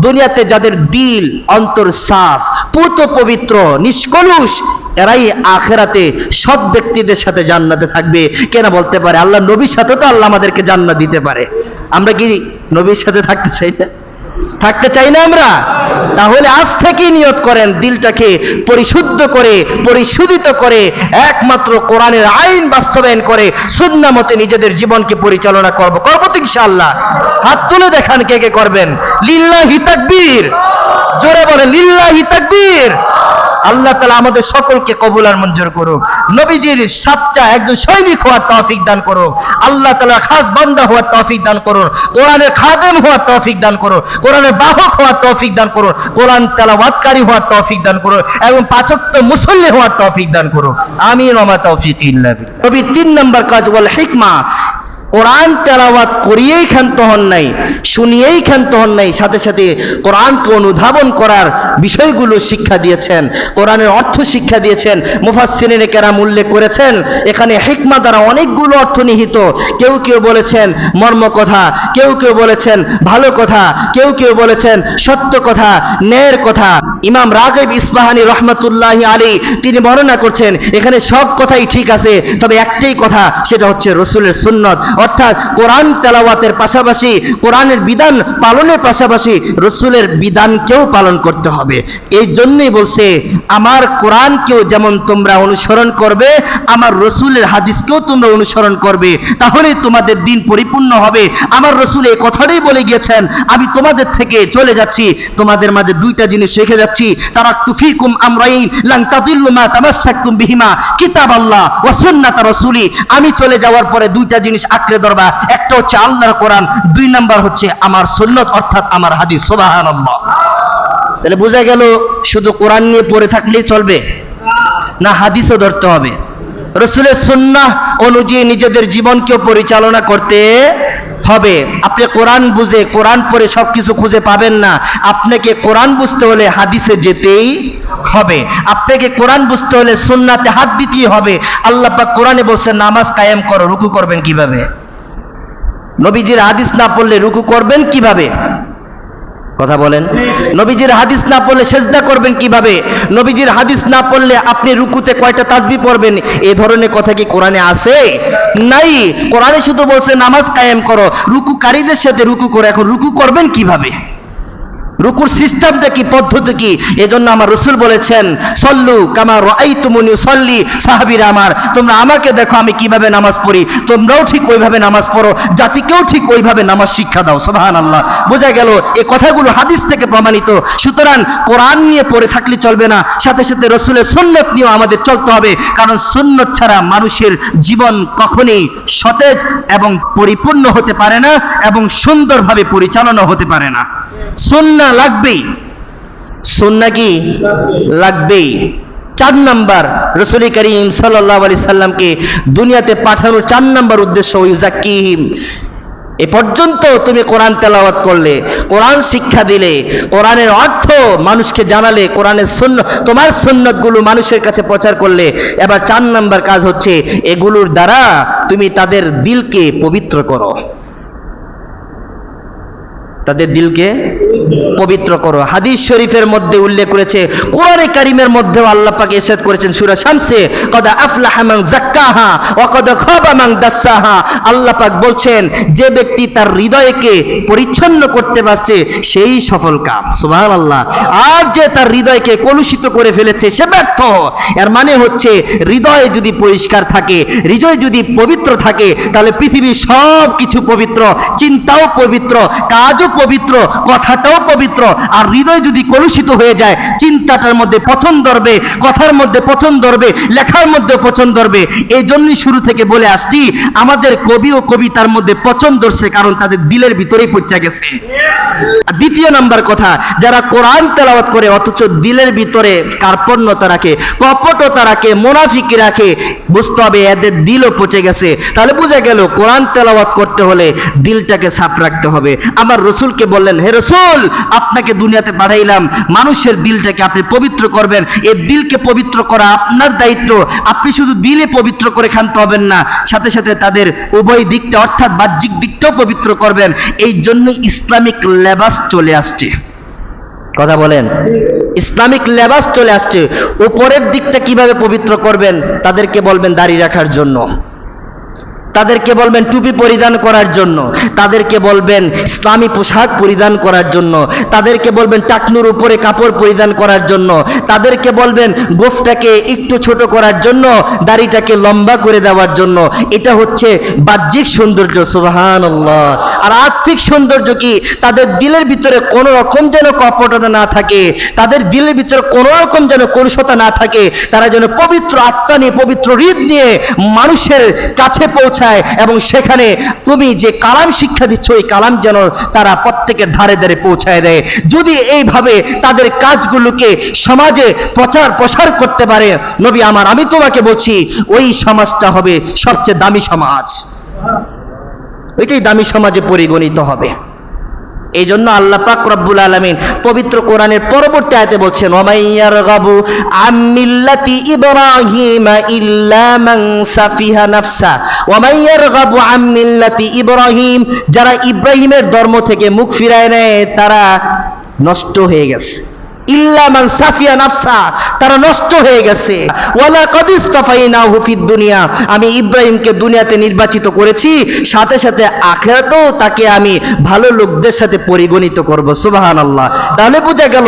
দুনিয়াতে যাদের দিল, অন্তর সাফ, পুত পবিত্র, নিষ্কলুষ, এরাই আখেরাতে সব ব্যক্তিদের সাথে জান্নাতে থাকবে। কেন বলতে পারে? আল্লাহ নবীর সাথে তো আল্লাহ আমাদেরকে জান্নাত দিতে পারে। আমরা কি নবীর সাথে থাকতে চাই না? থাকতে চাই না আমরা? তাহলে আজ থেকেই নিয়ত করেন, দিলটাকে পরিশুদ্ধ করে, পরিশোধিত করে, একমাত্র কোরআনের আইন বাস্তবায়ন করে সুন্না মতে নিজেদের জীবনকে পরিচালনা করব। করব তো ইনশাআল্লাহ। হাত তুলে দেখান কে কে করবেন। লিল্লাহি তাকবীর। জোরে বলে লিল্লাহি তাকবীর। আল্লাহ তালা আমাদের সকলকে কবুল আর মঞ্জুর করুক। নবীজির সাচ্চা একজন সৈনিক হওয়ার তৌফিক দান করো আল্লাহ তালা খাস বান্দা হওয়ার তৌফিক দান করুন কোরআনের খাদেম হওয়ার তৌফিক দান করো কোরআনের বাহক হওয়ার তৌফিক দান করো কোরআন তেলাওয়াতকারী হওয়ার তৌফিক দান করো এবং পাচক্য মুসল্লি হওয়ার তৌফিক দান করো আমি রমা তৌফিক ইল্লা বিল্লাহ। নবীর তিন নম্বর কাজ বল হিকমা। কোরআন তেলাওয়াত করিয়েই ক্ষান্ত হন নাই। শুনিয়েই ক্ষান্ত হন নাই, সাথে সাথে কোরআনকে অনুধাবন করার বিষয়গুলো শিক্ষা দিয়েছেন, কোরআনের অর্থ শিক্ষা দিয়েছেন, মুফাসসিরিনে কেরাম উল্লেখ করেছেন, এখানে হিকমা দ্বারা অনেকগুলো অর্থ নিহিত। কেউ কেউ বলেছেন মর্ম কথা, কেউ কেউ বলেছেন ভালো কথা, কেউ কেউ বলেছেন সত্য কথা, ন্যায়ের কথা। ইমাম রাগেব ইসবাহানি রহমতুল্লাহ আলী তিনি বর্ণনা করছেন, এখানে সব কথাই ঠিক আছে, তবে একটাই কথা, সেটা হচ্ছে রসুলের সুন্নত। অর্থাৎ কোরআন তেলাওয়াতের পাশাপাশি কোরআনের বিধান পালনের পাশাপাশি রসুলের বিধানকেও পালন করতে হবে। এই জন্যই বলছে, আমার কোরআনকেও যেমন তোমরা অনুসরণ করবে, আমার রসুলের হাদিসকেও তোমরা অনুসরণ করবে, তাহলেই তোমাদের দিন পরিপূর্ণ হবে। আমার রসুল এই কথাটাই বলে গিয়েছেন, আমি তোমাদের থেকে চলে যাচ্ছি, তোমাদের মাঝে দুইটা জিনিস রেখে যাচ্ছি। তারা তুফিকুম আমরাইন লাং বিহিমা। কিতাব আল্লাহ ওয়া সুন্নাত রাসূলি। আমি চলে যাওয়ার পরে দুইটা জিনিস আঁকড়ে ধরবা। একটা হচ্ছে আল্লাহর কোরআন, দুই নাম্বার হচ্ছে আমার সুন্নত, অর্থাৎ আমার হাদিস, সুবহানাল্লাহ। তাহলে বোঝা গেল, শুধু কোরআন নিয়ে পড়ে থাকলেই চলবে, না হাদিসও ধরতে হবে? রসুলের সুন্নাহ অনুযায়ী নিজেদের জীবনকেও পরিচালনা করতে হবে। আপনি কোরআন বুঝে, কোরআন পড়ে সবকিছু খুঁজে পাবেন না। আপনাকে কোরআন বুঝতে হলে হাদিসে যেতেই হবে। আপনাকে কোরআন বুঝতে হলে সুন্নাতে হাত দিতেই হবে। আল্লাহ কোরআনে বলছেন, নামাজ কায়েম করো, রুকু করবেন কীভাবে? নবীজির হাদিস না পড়লে রুকু করবেন কীভাবে? কথা বলেন। নবীজির হাদিস না পড়লে সেজদা করবেন কীভাবে? নবীজির হাদিস না পড়লে আপনি রুকুতে কয়টা তাজবি পড়বেন? এ ধরনের কথা কি কোরআনে আছে? নাই। কোরআনে শুধু বলছে, নামাজ কায়েম করো। রুকুকারীদের সাথে রুকু করে এখন রুকু করবেন কীভাবে? রুকুর সিস্টেমটা কি, পদ্ধতি কি? এজন্য আমার রসুল বলেছেন, সল্লু কামার আই তুমনি সল্লি সাহাবিরা আমার, তোমরা আমাকে দেখো, আমি কীভাবে নামাজ পড়ি। তোমরাও ঠিক ওইভাবে নামাজ পড়ো, জাতিকেও ঠিক ওইভাবে নামাজ শিক্ষা দাও। সোহান আল্লাহ বোঝা গেল এই কথাগুলো হাদিস থেকে প্রমাণিত। সুতরাং কোরআন নিয়ে পড়ে থাকলে চলবে না, সাথে সাথে রসুলের সুন্নত নিয়েও আমাদের চলতে হবে, কারণ সুন্নত ছাড়া মানুষের জীবন কখনই সতেজ এবং পরিপূর্ণ হতে পারে না এবং সুন্দরভাবে পরিচালনা হতে পারে না। সুন্না লাগবেই সুন্না কি? লাগবেই চার নাম্বার, রসুল করিম সাল্লাহ আলি সাল্লামকে দুনিয়াতে পাঠানোর চার নাম্বার উদ্দেশ্য ইউজাকিম এ পর্যন্ত তুমি কোরআন তেলাওয়াত করলে, কোরআন শিক্ষা দিলে, কোরআনের অর্থ মানুষকে জানালে, কোরআনের সুন্ন, তোমার সুন্নতগুলো মানুষের কাছে প্রচার করলে, এবার চার নাম্বার কাজ হচ্ছে, এগুলোর দ্বারা তুমি তাদের দিলকে পবিত্র করো। তাদের দিলকে পবিত্র করো। হাদিস শরীফের মধ্যে উল্লেখ করেছে, কোরআনে কারিমের মধ্যেও আল্লাহ পাক এরশাদ করেছেন সূরা শামসে, কদা আফলাহা মান যাক্কাহা ওয়া কদা খাবা মান দাসসাহা আল্লাহ পাক বলছেন, যে ব্যক্তি তার হৃদয়কে পরিচ্ছন্ন করতে পারছে, সেই সফল কাম। সুবহানাল্লাহ। আর যে তার হৃদয়কে কলুষিত করে ফেলেছে, সে ব্যর্থ। এর মানে হচ্ছে, হৃদয় যদি পরিষ্কার থাকে, হৃদয় যদি পবিত্র থাকে, তাহলে পৃথিবীর সব কিছু পবিত্র, চিন্তাও পবিত্র, কাজও পবিত্র, কথাটাও পবিত্র। আর হৃদয় যদি কলুষিত হয়ে যায়, চিন্তাটার মধ্যে পছন্দ ধরবে, কথার মধ্যে পছন্দ ধরবে, লেখার মধ্যে পছন্দ ধরবে। এই জন্যই শুরু থেকে বলে আসছি, আমাদের কবি ও কবিতার মধ্যে পছন্দ ধরছে কারণ তাদের দিলের ভিতরেই পচা গেছে। দ্বিতীয় নাম্বার কথা, যারা কোরআন তেলাওয়াত করে, অথচ দিলের ভিতরে কার্পণ্যতা রাখে, কপটতা রাখে, মোনাফিকি রাখে, বুঝতে হবে এদের দিলও পচে গেছে। তাহলে বোঝা গেল, কোরআন তেলাওয়াত করতে হলে দিলটাকে সাফ রাখতে হবে। আমার রসুলকে বললেন, হে রসুল, আপনাকে দুনিয়াতে পাঠাইলাম, মানুষের দিলটাকে আপনি পবিত্র করবেন। এই দিলকে পবিত্র করা আপনার দায়িত্ব। আপনি শুধু দিলে পবিত্র করে খানতে হবেন না, সাথে সাথে তাদের উভয় দিকটা অর্থাৎ বাহ্যিক দিকটাও পবিত্র করবেন। এই জন্য ইসলামিক লেবাস চলে আসছে। কথা বলেন। ইসলামিক লেবাস চলে আসছে। উপরের দিকটা কীভাবে পবিত্র করবেন, তাদেরকে বলবেন দাড়ি রাখার জন্য। তাদেরকে বলবেন টুপি পরিধান করার জন্য। তাদেরকে বলবেন ইসলামী পোশাক পরিধান করার জন্য। তাদেরকে বলবেন টাকনুর উপরে কাপড় পরিধান করার জন্য। তাদেরকে বলবেন গোফটাকে একটু ছোট করার জন্য, দাড়িটাকে লম্বা করে দেওয়ার জন্য। এটা হচ্ছে বাহ্যিক সৌন্দর্য সুবাহান আর আর্থিক সৌন্দর্য কি? তাদের দিলের ভিতরে কোনো রকম যেন কপটতা না থাকে, তাদের দিলের ভিতরে কোনো রকম যেন কলুষতা না থাকে, তারা যেন পবিত্র আত্মা নিয়ে, পবিত্র হৃদ নিয়ে মানুষের কাছে পৌঁছায়। এবং সেখানে তুমি যে কালাম শিক্ষা দিচ্ছ ওই কালাম যেন তারা প্রত্যেকের ধারে ধারে পৌঁছায় দেয়। যদি এইভাবে তাদের কাজগুলোকে সমাজে প্রচার প্রসার করতে পারে, নবী আমার, আমি তোমাকে বলছি, ওই সমাজটা হবে সবচেয়ে দামি সমাজ। ওইটাই দামি সমাজে পরিগণিত হবে। এই জন্য আল্লাহ পাক রব্বুল আলমিন পবিত্র কোরআনের পরবর্তী আয়তে বলছেন ওমাইয়ার গাবু আমিল্লাতি ইব্রাহিম ইল্লা মান সাফিহা নাফসা। ওমাইয়ার গাবু আমিল্লাতি ইব্রাহিম, যারা ইব্রাহিমের ধর্ম থেকে মুখ ফিরায় নেয়, তারা নষ্ট হয়ে গেছে। ইল্লা মান সাফিয়া নাফসা, তারা নষ্ট হয়ে গেছে। ওয়ালা কদ ইস্তাফাইনাহু হুফিদ দুনিয়া, আমি ইব্রাহিমকে দুনিয়াতে নির্বাচিত করেছি, সাথে সাথে আখেরাতেও তাকে আমি ভালো লোকদের সাথে পরিগণিত করব। সুবহানাল্লাহ। তাহলে বোঝা গেল